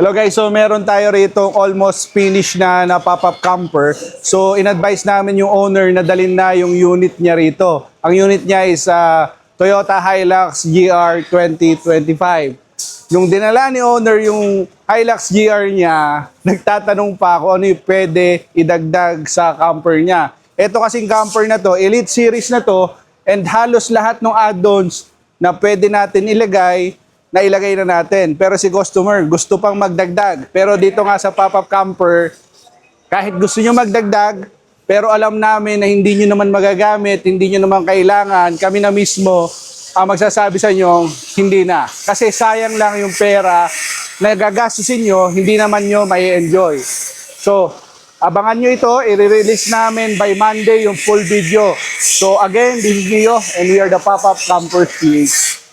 Hello guys, so meron tayo rito almost finished na na pop-up camper. So in-advise namin yung owner na dalhin na yung unit niya rito. Ang unit niya is ah, Toyota Hilux GR 2025. Nung dinala ni owner yung Hilux GR niya, nagtatanong pa ako ano yung pwede idagdag sa camper niya. Ito kasing camper na to, Elite Series na to, and halos lahat ng add-ons na pwede natin ilagay, na ilagay na natin. Pero si customer, gusto pang magdagdag. Pero dito nga sa pop-up camper, kahit gusto nyo magdagdag, pero alam namin na hindi nyo naman magagamit, hindi nyo naman kailangan, kami na mismo ang magsasabi sa inyo, hindi na. Kasi sayang lang yung pera na gagastusin nyo, hindi naman nyo may enjoy. So, abangan nyo ito, i-release namin by Monday yung full video. So again, this is Neo and we are the Pop-Up Camper PH.